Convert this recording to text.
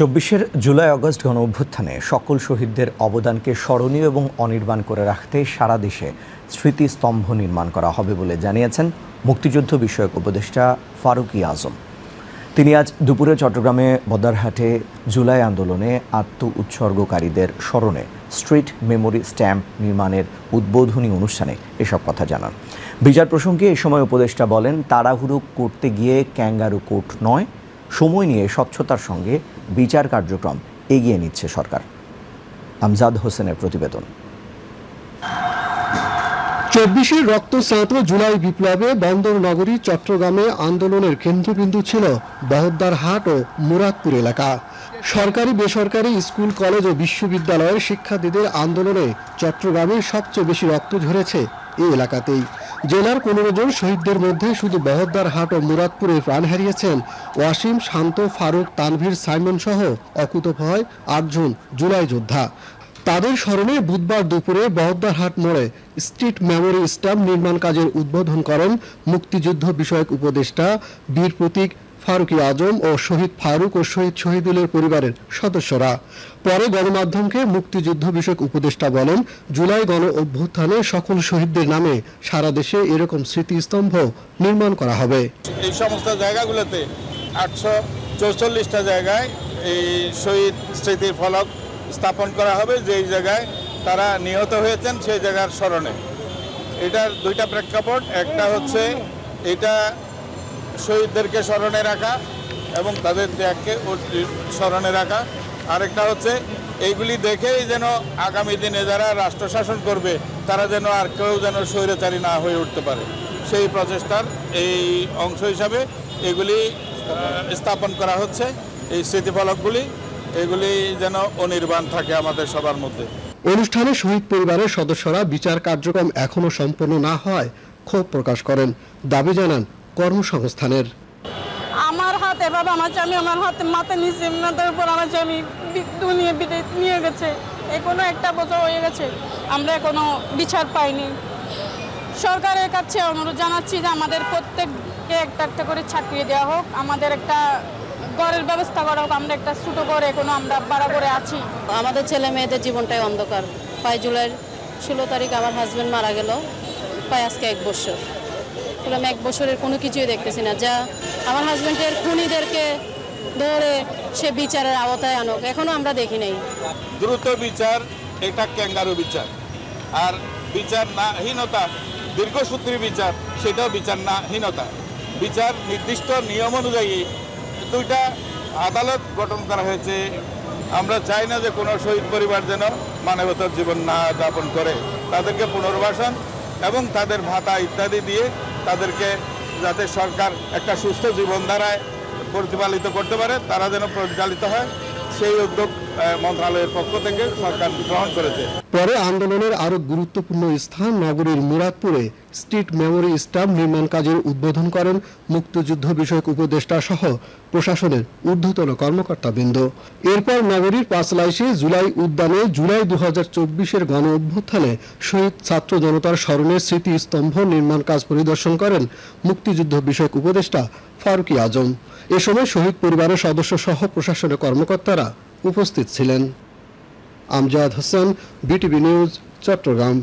চব্বিশের July August গণ অভ্যুত্থানে সকল শহীদদের অবদানকে স্মরণীয় এবং অনির্বাণ করে রাখতে সারা দেশে স্মৃতিস্তম্ভ নির্মাণ করা হবে বলে জানিয়েছেন মুক্তিযুদ্ধ বিষয়ক উপদেষ্টা ফারুকি আজম। তিনি আজ দুপুরে চট্টগ্রামে বদারহাটে জুলাই আন্দোলনে আত্ম উৎসর্গকারীদের স্মরণে স্ট্রিট মেমোরি স্ট্যাম্প নির্মাণের উদ্বোধনী অনুষ্ঠানে এসব কথা জানান। বিচার প্রসঙ্গে এ সময় উপদেষ্টা বলেন, তাড়াহুড়ো করতে গিয়ে ক্যাঙ্গারু কোর্ট নয় সময় নিয়ে স্বচ্ছতার সঙ্গে বিচার কার্যক্রম এগিয়ে নিচ্ছে সরকার। আমজাদ হোসেনের প্রতিবেদন। চব্বিশের রক্তস্নাত জুলাই বিপ্লবে বন্দর নগরী চট্টগ্রামে আন্দোলনের কেন্দ্রবিন্দু ছিল বহদ্দার হাট ও মুরাদপুর এলাকা। সরকারি বেসরকারি স্কুল, কলেজ ও বিশ্ববিদ্যালয়ের শিক্ষার্থীদের আন্দোলনে চট্টগ্রামে সবচেয়ে বেশি রক্ত ঝরেছে এই এলাকাতেই। জেলার পনেরো জন শহীদদের মধ্যে শুধু বহদ্দার হাট ও মুরাদপুরে প্রাণ হারিয়েছেন ওয়াসিম, শান্ত, ফারুক, তানভীর, সাইমন সহ অকুতভয় আটজন জুলাই যোদ্ধা। তাদের স্মরণে বুধবার দুপুরে বহদ্দারহাট মোড়ে স্ট্রিট মেমোরি স্ট্যাম্প নির্মাণ কাজের উদ্বোধন করেন মুক্তিযুদ্ধ বিষয়ক উপদেষ্টা বীর প্রতীক ফারুকি আজম ও শহীদ ফারুক ও শহীদ শহীদুলের পরিবারের সদস্যরা। পরে গণমাধ্যমকে মুক্তিযুদ্ধ বিষয়ক উপদেষ্টা বলেন, জুলাই গণ অভ্যুত্থানে সকল শহীদদের নামে সারা দেশে এরকম স্মৃতিস্তম্ভ নির্মাণ করা হবে। এই সমস্ত জায়গাগুলোতে আটশো চৌচল্লিশটা জায়গায় এই শহীদ স্মৃতির ফলক স্থাপন করা হবে, যেই জায়গায় তারা নিহত হয়েছেন সেই জায়গার স্মরণে। এটার দুইটা প্রেক্ষাপট, একটা হচ্ছে এটা শহীদদেরকে স্মরণে রাখা এবং তাদের ত্যাগকে স্মরণে রাখা। আরেকটা হচ্ছে, এইগুলি দেখেই যেন আগামী দিনে যারা রাষ্ট্র শাসন করবে, তারা যেন আর কেউ যেন স্বৈরাচারী না হয়ে উঠতে পারে। সেই প্রচেষ্টার এই অংশ হিসাবে এগুলি স্থাপন করা হচ্ছে। এই স্মৃতিফলকগুলি, এগুলি যেন অনির্বাণ থাকে আমাদের সবার মধ্যে। অনুষ্ঠানে শহীদ পরিবারের সদস্যরা বিচার কার্যক্রম এখনও সম্পন্ন না হয় ক্ষোভ প্রকাশ করেন। দাবি জানান কর্মসংস্থানের। আমার হাত এভাবে আমার স্বামী আমার হাতে মাথা নিচে মাথার উপর আমার স্বামী দুনিয়া বিদায় নিয়ে গেছে। এখনও একটা বছর হয়ে গেছে আমরা এখনও বিচার পাইনি। সরকারের কাছে অনুরোধ জানাচ্ছি যে আমাদের প্রত্যেককে একটা একটা করে চাকরি দেওয়া হোক আমাদের একটা ঘরের ব্যবস্থা করা হোক আমরা একটা ছোটো করে এখনও আমরা ভাড়া করে আছি। আমাদের ছেলে মেয়েদের জীবনটাই অন্ধকার। প্রায় জুলাইয়ের ষোলো তারিখ আমার হাজব্যান্ড মারা গেল প্রায় আজকে এক বছর। তাহলে এক বছরের কোনো কিছুই দেখতেছি না। যা আমার হাজব্যান্ডের খুনিদেরকে ধরে সে বিচারের আওতায় আনুক, এখনও আমরা দেখি নাই। দ্রুত বিচার, এটা ক্যাঙ্গারু বিচার। আর বিচার নাহীনতা দীর্ঘসূত্রী বিচার, সেটাও বিচার নাহীনতা বিচার নির্দিষ্ট নিয়ম অনুযায়ী দুইটা আদালত গঠন করা হয়েছে। আমরা চাই না যে কোনো শহীদ পরিবার যেন মানবতার জীবন না যাপন করে। তাদেরকে পুনর্বাসন এবং তাদের ভাতা ইত্যাদি দিয়ে তাদেরকে যাতে সরকার একটা সুস্থ জীবন জীবনধারায় প্রতিপালিত করতে পারে, তারা যেন পরিচালিত হয়, সেই উদ্যোগ মন্ত্রণালয়ের পক্ষ থেকে সরকার গ্রহণ করেছে। পরে আন্দোলনের আরও গুরুত্বপূর্ণ স্থান নগরীর মুরাদপুরে স্ট্রিট মেমোরি স্ট্যাম্প নির্মাণ কাজের উদ্বোধন করেন মুক্তিযুদ্ধ বিষয়ক উপদেষ্টা সহ প্রশাসনের ঊর্ধ্বতন কর্মকর্তাবৃন্দ। এরপর নগরীর পাঁচলাইশে জুলাই উদ্যানে জুলাই দু হাজার চব্বিশের গণ অভ্যুত্থানে শহীদ ছাত্র জনতার স্মরণে স্মৃতিস্তম্ভ নির্মাণ কাজ পরিদর্শন করেন মুক্তিযুদ্ধ বিষয়ক উপদেষ্টা ফারুকি আজম। এ সময় শহীদ পরিবারের সদস্য সহ প্রশাসনের কর্মকর্তারা উপস্থিত ছিলেন। Amjad Hossain, BTV news, Chattogram.